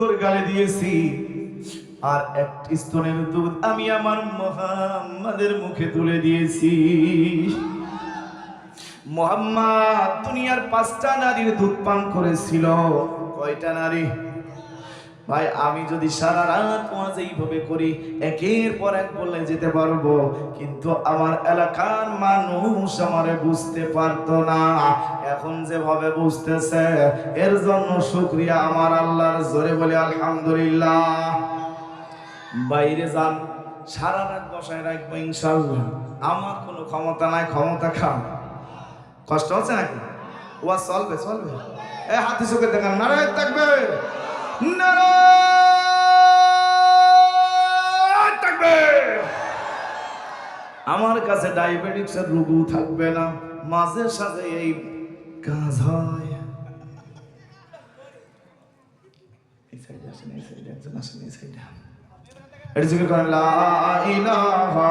গালে দিয়েছি। আর এক স্তনের দুধ আমি আমার মহাম্মাদের মুখে তুলে দিয়েছি। মোহাম্মদ, দুনিয়ার পাঁচটা নারীর দুধ পান করেছিল। কয়টা নারী? ভাই, আমি যদি সারা রাত ওয়াজ এইভাবে করি, একের পর এক বলে যেতে পারব। কিন্তু আমার এলাকার মানুষ আমারে বুঝতে পারতো না। এখন যেভাবে বুঝতেছে, এর জন্য শুক্রিয়া আমার আল্লাহর জোরে বলে, আলহামদুলিল্লাহ। বাইরে যান, সারা রাত বসায় রাখব ইনশাল্লাহ আমার কোনো ক্ষমতা নাই, ক্ষমতা খাম কষ্ট হচ্ছে নাকি? ওয়া, চলবে চলবে। এ, হাতি চোখে দেখান নারায় থাকবে। আমার কাছে ডায়াবেটিক্সের রুগু থাকবে না। মাঝে সাথে এই কাজ হয়। এটা জিজ্ঞেস করেন, লা ইলাহা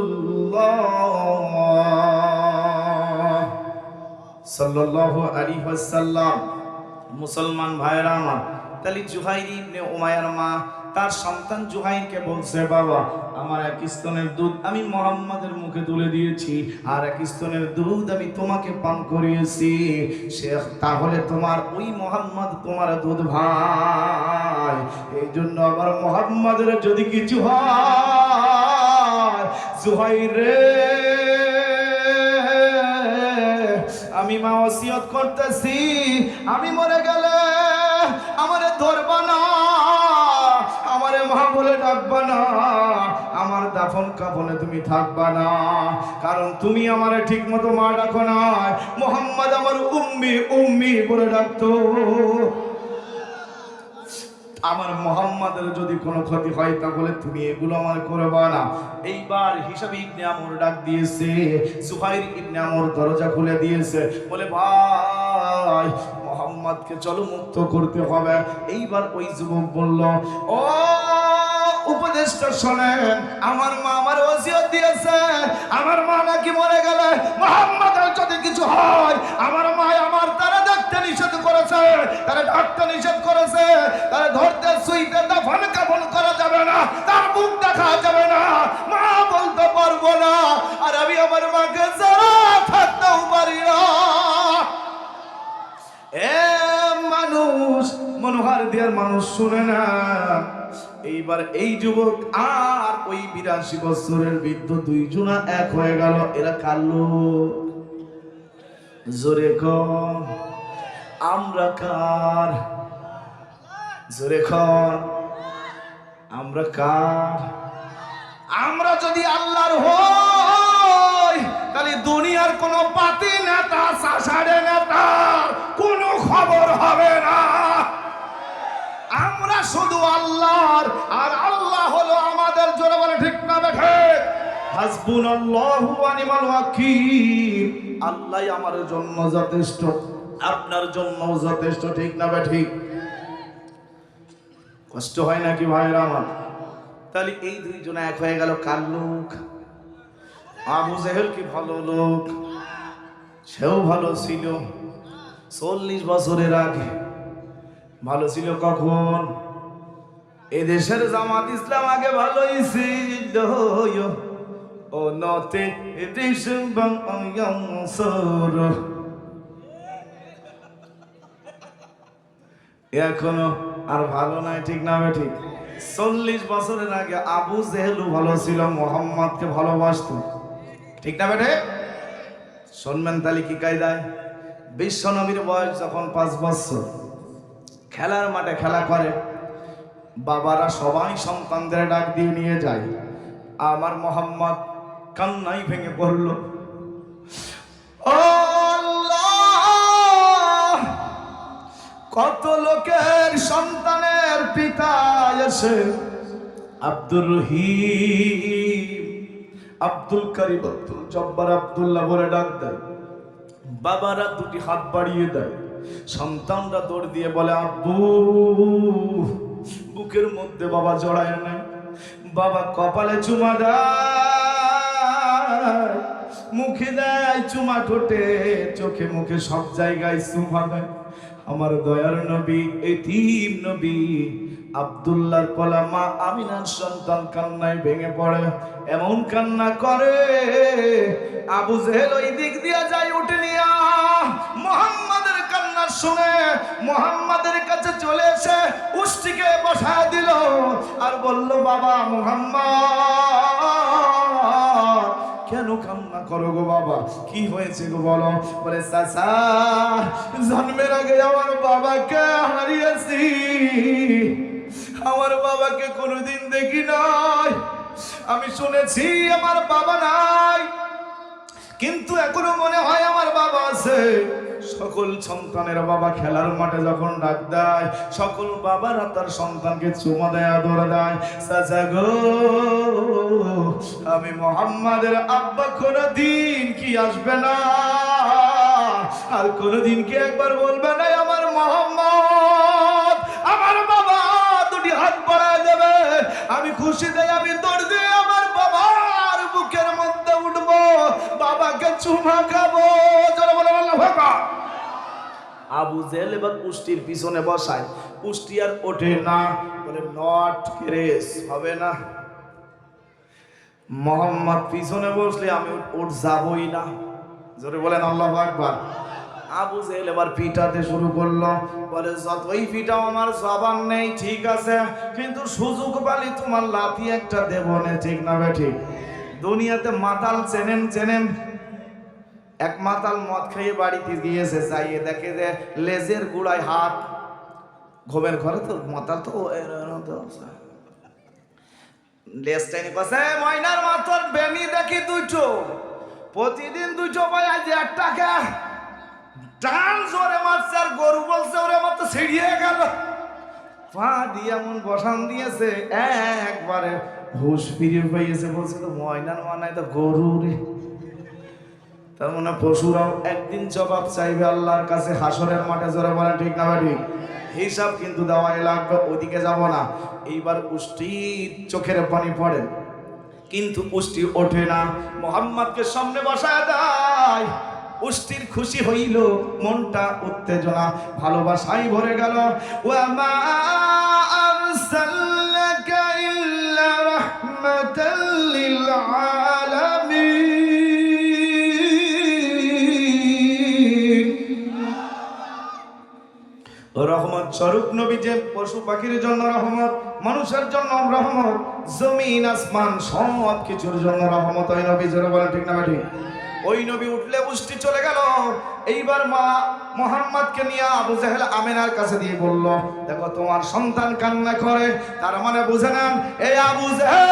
মুসলমান ভাইরা উমায়ার মা, তার সন্তান বলছে, বাবা, আমার এক স্তনের দুধ আমি মোহাম্মদের মুখে তুলে দিয়েছি, আর এক স্তনের দুধ আমি তোমাকে পান করিয়েছি। শেখ, তাহলে তোমার ওই মোহাম্মদ তোমার দুধ ভাই। এই জন্য আমার মোহাম্মদের যদি কিছু হয় জুহাইর। আমি মা ওসিয়ত করতেছি, আমি মরে গেলে আমারে ধরবা না, আমারে মা বলে ডাকবা না, আমার দাফন কাফনে তুমি থাকবা না, কারণ তুমি আমারে ঠিক মতো মা ডাকো না মোহাম্মদ আমার উম্মি উম্মি বলে ডাকতো। আমার মোহাম্মদের যদি কোনো ক্ষতি হয়, তাহলে তুমি এগুলো আমার করবা না। এইবার হিসাবে ইবনে আমর ডাক দিয়েছে সুহাইর ইবনে আমর দরজা খুলে দিয়েছে, বলে, ভাই, মোহাম্মদকে চলো মুক্ত করতে হবে। এইবার ওই যুবক বলল, ও উপদেশটা শোনেন, আমার মা আমার ওসিয়ত দিয়েছে, আমার মা নাকি মরে গেলে মোহাম্মদের যদি কিছু হয়, আমার মা আমার তারা দেখতে নিষেধ করেছে, তারা ডাকতে নিষেধ করেছে, তারা ধরতে সুইতে দফন কাফন করা যাবে না, তার মুখ দেখা যাবে না, মা বলতে পারব না, আর আমি আমার মাকে যারা থাকতেও পারি না। এ মানুষ, মনোহার মানুষ শুনে না। এইবার এই যুবক আর ওই বিরাশি বছরের বৃদ্ধ দুইজনা এক হয়ে গেল, এরা কালো জোরে কর আমরা কার? জোরে খন আমরা কার? আমরা যদি আল্লাহর হই, তাহলে দুনিয়ার কোন পাতি নেতা সাসাড়ে নেতা, কোনো খবর হবে না। আমরা শুধু আল্লাহর, আর আল্লাহ হলো আমাদের, জোরে বলে ঠিক না দেখে হাসবুনাল্লাহু ওয়া নি'মাল ওয়াকিল। আল্লাহই আমার জন্য যথেষ্ট। আপনার জন্য যথেষ্ট, ঠিক না বা ঠিক? কষ্ট হয় নাকি ভাইরা আমার? তাহলে এই দুইজন এক হয়ে গেল কার লোক? আবু জেহেল কি ভালো লোক? সেও ভালো ছিল। চল্লিশ বছরের আগে। ভালো ছিল কখন? এদেশের জামাত ইসলাম আগে ভালোই ছিল। ও নতে দেশ বাংসর এখনও আর ভালো নাই, ঠিক না ঠিক? চল্লিশ বছরের আগে আবু জেহেলু ভালো ছিল, মোহাম্মদকে ভালোবাসতো। ঠিক না বেটে শুনবেন তাহলে কি কায়দায়? বিশ্ব নবীর বয়স যখন পাঁচ বছর, খেলার মাঠে খেলা করে, বাবারা সবাই সন্তানদের ডাক দিয়ে নিয়ে যায়। আমার মোহাম্মদ কান্নাই ভেঙে পড়ল। ও কত লোকের সন্তানের পিতা এসে আব্দুর রহিম, আব্দুল করিম, আব্দুল জব্বার আব্দুল্লাহ বলে ডাক দেয়। বাবারা দুটি হাত বাড়িয়ে দেয়। সন্তানরা দৌড় দিয়ে বলে, আব্বু, বুকের মধ্যে বাবা জড়ায় নাই। বাবা কপালে চুমা দেয়। মুখে দেয়, চুমা ঠোঁটে, চোখে মুখে সব জায়গায় চুমা দেয়। আমার দয়ার নবী, এতিম নবী আব্দুল্লাহর পলা মা আমিনার সন্তান কান্নায় ভেঙে পড়ে, এমন কান্না করে। আবু জেহেল ওই দিক দিয়ে যায় উঠে নিয়া, মোহাম্মদের কান্না শুনে মোহাম্মদের কাছে চলে এসে উষ্টিকে বসায় দিল আর বলল, বাবা মোহাম্মদ। কেন কান্না করো গো বাবা? কি হয়েছে গো বলো? বলে, চাচা, জন্মের আগে আমার বাবাকে হারিয়েছি। আমার বাবাকে কোনোদিন দেখি নাই। আমি শুনেছি আমার বাবা নাই। কিন্তু এখনও মনে হয় আমার বাবা আছে। সকল সন্তানের বাবা খেলার মাঠে যখন ডাক দেয়, সকল বাবারা তার সন্তানকে চুমা দেয়, আদর দেয়। চাচা গো, আমি মোহাম্মদের আব্বা কোনো দিন কি আসবে না? আর কোনো দিন কি একবার বলবে না, আমার মোহাম্মদ, আমার বাবা দুটি হাত বাড়ায় যাবে আমি খুশি দেয় আমি দৌড় দিয়ে আবু জেল এবার পুষ্টির পিছনে বসায়। পুষ্টি আর ওঠে না। বলে, নট কেরেস হবে না। মোহাম্মদ পিছনে বসলে আমি ওর যাবই না। জোরে বলেন, আল্লাহ আকবার। আবু জেল এবার পিটাতে শুরু করল। বলে, যতই পিটাও, আমার জবান নেই, ঠিক আছে। কিন্তু সুযোগ পালি তোমার লাথি একটা দেব না, ঠিক না ঠিক? দুনিয়াতে মাতাল চেনেন চেনেন। এক মাতাল মদ খেয়ে বাড়িতে গিয়েছে, যাইয়ে দেখে যে লেজের গুড়ায় হাত। ঘুমের ঘরে তো মাতাল তো আছে। পাশে ময়নার মাথার বেনি দেখি দুটো প্রতিদিন দুটো পাই, আজ এক টাকা টান জোরে মারছে আর গরু বলছে, ওরে আমার তো ছিড়িয়ে গেল। পা দিয়ে এমন বসান দিয়েছে, একবারে হুশ ফিরে বলছে তো ময়নার মানায় তো গরু রে। তার মানে পশুরাও একদিন জবাব চাইবে আল্লাহর কাছে, হাসরের মাঠে জোরে বলেন, ঠিক না ঠিক? হিসাব কিন্তু দেওয়াই লাগবে, ওদিকে যাব না। এইবার পুষ্টির চোখের পানি পড়ে, কিন্তু পুষ্টি ওঠে না। মোহাম্মদকে সামনে বসায় দেয় পুষ্টির খুশি হইল, মনটা উত্তেজনা, ভালোবাসাই ভরে গেল। ওয়ামা আরসালনাকা স্বরূপ নবী যে পশু পাখির জন্য রহমত, মানুষের জন্য রহমত, জমিন, আসমান সব কিছুর জন্য রহমত। ওই নবী জোরে বলেন, ঠিক না ঠিক ওই নবী উঠলে উষ্টি চলে গেল। এইবার মা মোহাম্মদকে নিয়ে আবু জাহেল আমেনার কাছে দিয়ে বলল, দেখো তোমার সন্তান কান্না করে। তার মানে বুঝে নেন এই আবু জাহেল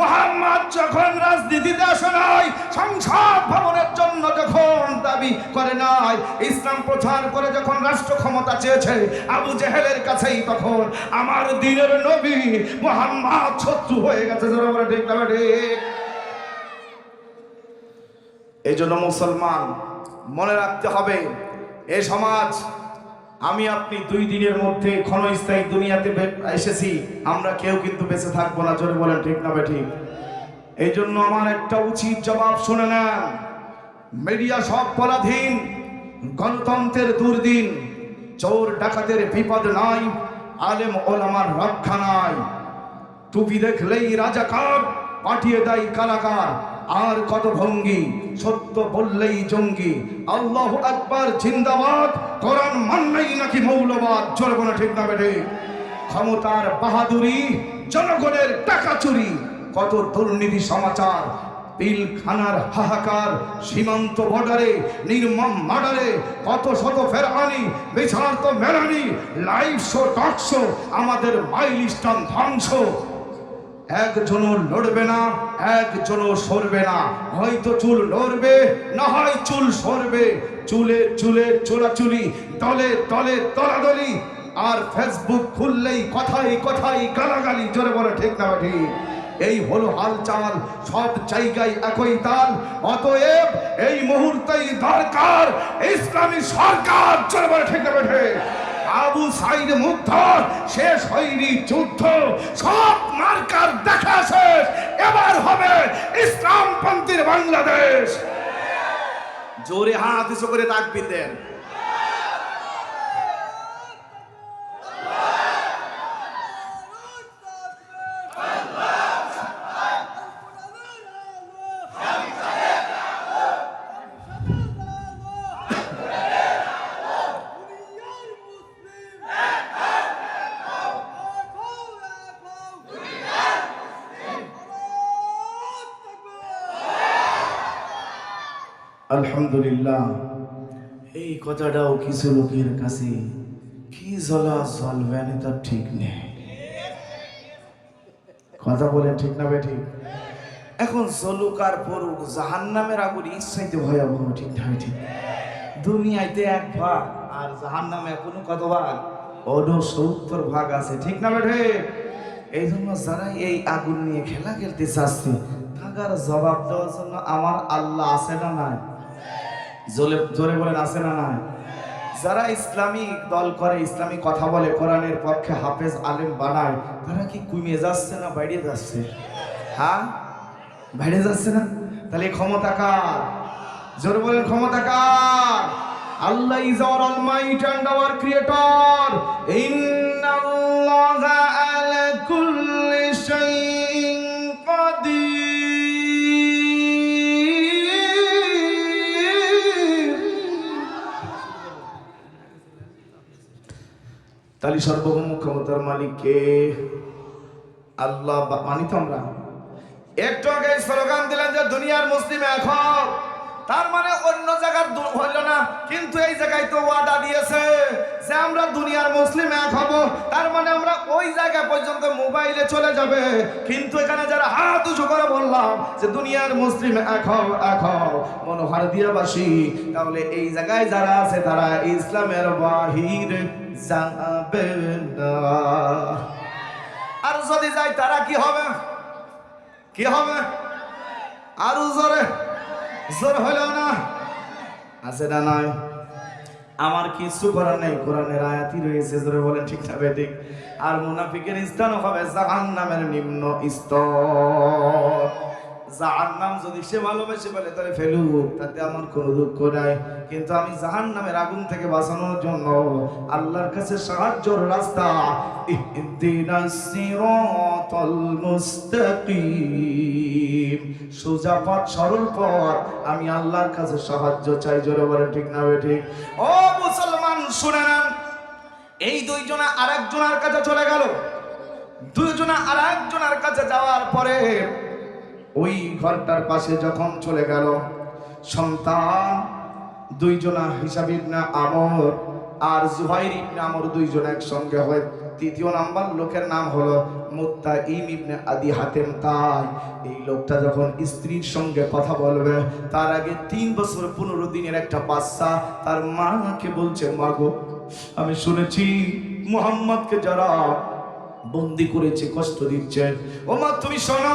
মোহাম্মদ যখন রাজনীতিতে আসে নাই, সংসদ ভবনের জন্য যখন দাবি করে নাই, ইসলাম প্রচার করে যখন রাষ্ট্র ক্ষমতা চেয়েছে, আবু জেহেলের কাছেই তখন আমার দিনের নবী মোহাম্মদ শত্রু হয়ে গেছে। এই জন্য মুসলমান মনে রাখতে হবে, এ সমাজ আমি আপনি দুই দিনের মধ্যে ক্ষণস্থায়ী দুনিয়াতে এসেছি, আমরা কেউ কিন্তু বেঁচে থাকব না, জোরে বলেন, ঠিক না ঠিক? এই জন্য আমার একটা উচিত জবাব শুনে না মিডিয়া সব পরাধীন, গণতন্ত্রের দুর্দিন, চোর ডাকাতের বিপদ নাই, আলেম ওলামার রক্ষা নাই। টুপি দেখলেই রাজাকার, পাঠিয়ে দেয় কারাগার। আর কত ভঙ্গি? সত্য বললেই জঙ্গি। আল্লাহ আকবার, জিন্দাবাদ। কোরআন মানলেই নাকি মৌলবাদ। চলবো না ঠিক না বেঠে? ক্ষমতার বাহাদুরি, জনগণের টাকা চুরি। কত দুর্নীতি সমাচার। পিলখানার হাহাকার, সীমান্ত বর্ডারে, নির্মম মার্ডারে, কত শত ফেরানি বিচার তো মেলানি, লাইভ শো, টক শো, আমাদের মাইলিস্টান ধ্বংস। একজনও লড়বে না, একজনও সরবে না। হয়তো চুল লড়বে না হয় চুল সরবে। চুলে চুলে চোরাচুরি, দলে দলে দলাদলি আর ফেসবুক খুললেই কথাই কথাই গালাগালি, জোরে বলে, ঠিক না ঠিক এই হলো হালচাল, সব জায়গায় একই তাল। অতএব এই মুহূর্তেই দরকার ইসলামী সরকার, জোরে বলে, ঠিক না ঠিক আবু সাইদ মুগ্ধ শেষ হয়নি যুদ্ধ। সব মার্কার দেখা শেষ। এবার হবে ইসলামপন্থীর বাংলাদেশ। জোরে হাত করে তাকবির দেন। আলহামদুলিল্লাহ। এই কথাটাও কিছু লোকের কাছে, কি জ্বলা জ্বলবে তার ঠিক নেই। কথা বলেন ঠিক না বেঠিক এখন জলুক আর পড়ুক জাহান নামের আগুন ইচ্ছাইতে ভয়াবহ, ঠিক না ঠিক? দুনিয়াতে এক ভাগ আর জাহান নামে কোনো কত ভাগ সত্তর ভাগ আছে, ঠিক না বেঠে এই জন্য যারা এই আগুন নিয়ে খেলা খেলতে চাচ্ছে তাকার জবাব দেওয়ার জন্য আমার আল্লাহ আছে না নাই? জোরে জোরে বলেন, আছে না নাই? যারা ইসলামী দল করে, ইসলামী কথা বলে, কোরআনের পক্ষে হাফেজ, আলেম বানায়, তারা কি কমে যাচ্ছে না বাইরে যাচ্ছে? হ্যাঁ? বাইরে যাচ্ছে না? তাহলে ক্ষমতা কার? জোরে বলেন, ক্ষমতা কার? Allah is our almighty and our creator ইন্নাল্লাহা আলা কুল্লি শাইইন। তাহলে সর্বভৌম ক্ষমতার মালিককে আল্লাহ মানিত মানি আমরা। একটু আগে স্লোগান দিলেন যে, দুনিয়ার মুসলিম এখন তার মানে অন্য জায়গার হইল না। কিন্তু এই জায়গায় তো ওয়াদা দিয়েছে যে আমরা দুনিয়ার মুসলিম এক হব। তার মানে আমরা ওই জায়গা পর্যন্ত মোবাইলে চলে যাবে। কিন্তু এখানে যারা হাত উঁচু করে বললাম যে দুনিয়ার মুসলিম এক হও এক হও, মনোহার দিয়াবাসী, তাহলে এই জায়গায় যারা আছে তারা ইসলামের বাহির যাবে না। আর যদি যায় তারা কি হবে? কি হবে? আরও জোরে। জোর হলো না। আছে না নয় আমার কিছু করার নেই? কোরআনের আয়াতি রয়েছে, জোরে বলেন ঠিক না ঠিক আর মুনাফিকের স্থান হবে জাহান্নামের নিম্ন স্তর। জাহান্নাম যদি সে ভালোবেসে বলে তাহলে ফেলুক, তাতে আমার কোনো দুঃখ নাই। কিন্তু আমি জাহান্নামের আগুন থেকে বাঁচানোর জন্য আল্লাহর কাছে সাহায্যর রাস্তা। সোজা পথ, সরল পথ, আমি আল্লাহর কাছে সাহায্য চাই। জোরে বলে ঠিক না ঠিক? ও মুসলমান, শুনে নেন। এই দুইজনা আরেকজনের কাছে চলে গেল। দুইজনা আরেকজনের কাছে যাওয়ার পরে ওই ঘরটার পাশে যখন চলে গেল, সন্তান দুইজনা হিসাব ইবনে আমর আর জুহাইর ইবনে আমর দুইজন একসঙ্গে হয় তৃতীয় নাম্বার লোকের নাম হলো মুত্তা ইম ইবনে আদি হাতেম। তাই এই লোকটা যখন স্ত্রীর সঙ্গে কথা বলবে, তার আগে তিন বছর পনেরো দিনের একটা বাচ্চা তার মাকে বলছে মাগো আমি শুনেছি মোহাম্মদকে যারা বন্দি করেছে, কষ্ট দিচ্ছে। ও মা তুমি শোনো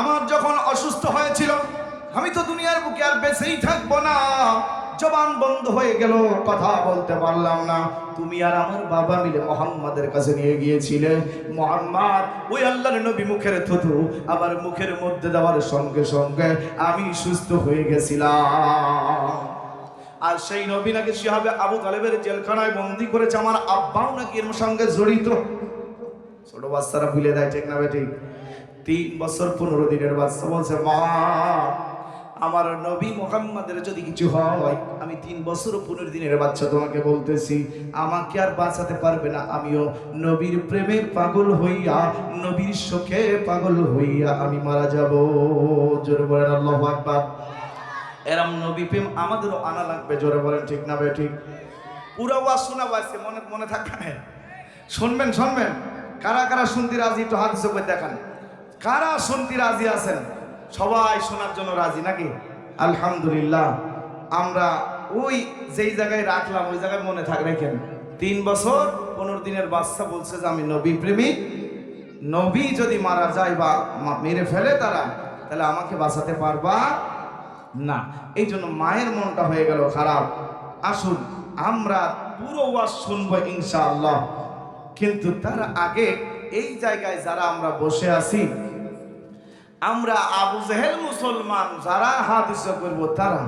আমার যখন অসুস্থ হয়েছিল, আমি তো দুনিয়ার বুকে আর বেঁচেই থাকব না। জবান বন্ধ হয়ে গেল, কথা বলতে পারলাম না। তুমি আর আমার বাবা মিলে মোহাম্মদের কাছে নিয়ে গিয়েছিলে। মোহাম্মদ, ওই আল্লাহর নবী মুখের থুতু আবার মুখের মধ্যে দেওয়ার সঙ্গে সঙ্গে আমি সুস্থ হয়ে গেছিলাম। আর সেই নবী নাকি সে হবে আবু তালেবের জেলখানায় বন্দি করেছে। আমার আব্বাও নাকি এর সঙ্গে জড়িত। ছোট বাচ্চারা ভুলে দেয় ঠিক না বেঠিক তিন বছর পনেরো দিনের বাচ্চা বলছে, মা, আমার নবী মোহাম্মদের যদি কিছু হয়, আমি তিন বছর পনেরো দিনের বাচ্চা তোমাকে বলতেছি। আমাকে আর বাঁচাতে পারবে না। আমিও নবীর প্রেমে পাগল হইয়া, নবীর শোকে পাগল হইয়া আমি মারা যাব। জোরে বলেন আল্লাহ আকবার। এরম নবী প্রেম আমাদেরও আনা লাগবে, জোরে বলেন ঠিক না বে ঠিক? পুরো ওয়াজ শোনা বাজছে মনে মনে থাকবে শুনবেন শুনবেন। কারা কারা শুনতে রাজি, একটু হাত দেখান। কারা শুনতে রাজি আছেন? সবাই শোনার জন্য রাজি নাকি? আলহামদুলিল্লাহ। আমরা ওই যেই জায়গায় রাখলাম, ওই জায়গায় মনে থাক রেখেন তিন বছর পনেরো দিনের বাচ্চা বলছে যে আমি নবী প্রেমিক। নবী যদি মারা যায় বা মেরে ফেলে তারা, তাহলে আমাকে বাঁচাতে পারবা না। এই জন্য মায়ের মনটা হয়ে গেল খারাপ। আসুন, আমরা পুরো ওয়াজ শুনব ইনশাআল্লাহ। কিন্তু তার আগে এই জায়গায় যারা আমরা বসে আছি আমরা আবু জেহেল মুসলমান যারা হাদিস করব তারা